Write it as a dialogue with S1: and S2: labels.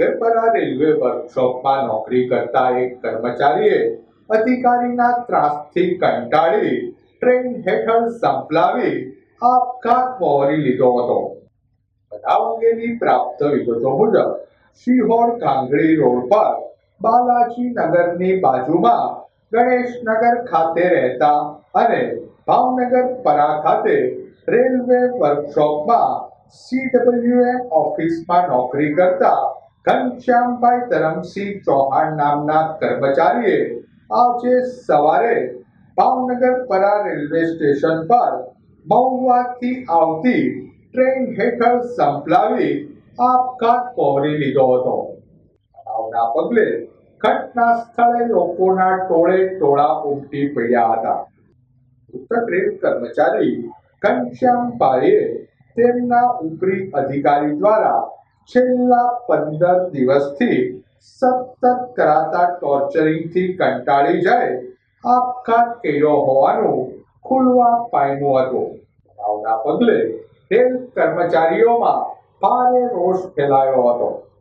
S1: વેપરા railway વર્કશોપમાં નોકરી કરતા એક કર્મચારીએ અધિકારીના ત્રાસથી કંટાળી ટ્રેન હેઠળ સંપલાવી આપઘાત વહોરી લીધો હતો. બનાવ અંગેની પ્રાપ્ત વિગતો મુજબ સિહોર કાંગડી રોડ પર બાલાજી નગરની બાજુમાં ગણેશનગર ખાતે રહેતા અને ભાવનગર પરા ખાતે રેલવે વર્કશોપમાં સીડબ્લ્યુએમ ઓફિસમાં નોકરી કરતા ઘનશ્યામભાઈ ધરમસિંહ ચૌહાણ નામના કર્મચારીએ આજે સવારે ભાવનગર પરા રેલવે સ્ટેશન પર મહુવાથી આવતી ટ્રેન હેઠળ સંપલાવી આપઘાત વહોરી લીધો હતો. બનાવના પગલે ઘટના સ્થળે લોકોના ટોળે ટોળા ઉમટી પડ્યા હતા. ઉત્તર રેલ કર્મચારી ઘનશ્યામભાઈએ તેમના ઉપરી અધિકારી દ્વારા છેલ્લા પંદર દિવસથી સતત કરાતા ટોર્ચરિંગથી કંટાળી જાય આપઘાત કર્યો હોવાનું ખુલવા પામ્યું હતું. બનાવના પગલે રેલ કર્મચારીઓમાં ભારે રોષ ફેલાયો હતો.